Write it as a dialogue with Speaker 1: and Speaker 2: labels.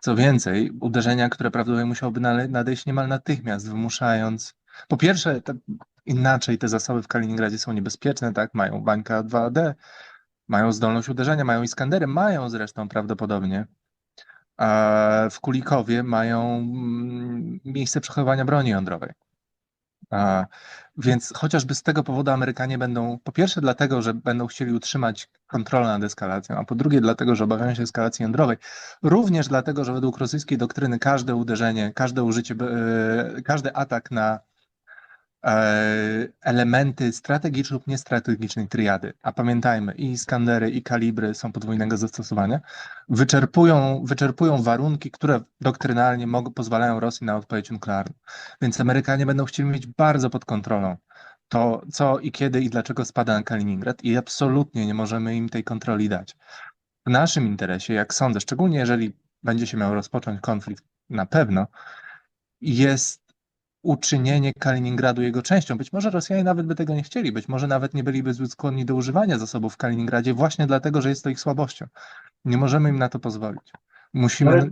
Speaker 1: Co więcej, uderzenia, które prawdopodobnie musiałoby nadejść niemal natychmiast, wymuszając. Po pierwsze, te, inaczej te zasoby w Kaliningradzie są niebezpieczne, tak? Mają bańka 2D, mają zdolność uderzenia, mają Iskandery, mają zresztą prawdopodobnie. A w Kulikowie mają mm, miejsce przechowywania broni jądrowej. Więc chociażby z tego powodu Amerykanie będą, po pierwsze dlatego, że będą chcieli utrzymać kontrolę nad eskalacją, a po drugie dlatego, że obawiają się eskalacji jądrowej, również dlatego, że według rosyjskiej doktryny każde uderzenie, każde użycie, e, każdy atak na elementy strategiczne lub niestrategicznej triady, a pamiętajmy, i Iskandery, i kalibry są podwójnego zastosowania, wyczerpują, wyczerpują warunki, które doktrynalnie mogą, pozwalają Rosji na odpowiedź nuklearną. Więc Amerykanie będą chcieli mieć bardzo pod kontrolą to, co i kiedy i dlaczego spada na Kaliningrad i absolutnie nie możemy im tej kontroli dać. W naszym interesie, jak sądzę, szczególnie jeżeli będzie się miał rozpocząć konflikt, na pewno, jest uczynienie Kaliningradu jego częścią. Być może Rosjanie nawet by tego nie chcieli, być może nawet nie byliby zbyt skłonni do używania zasobów w Kaliningradzie, właśnie dlatego, że jest to ich słabością. Nie możemy im na to pozwolić. Musimy.
Speaker 2: Ale-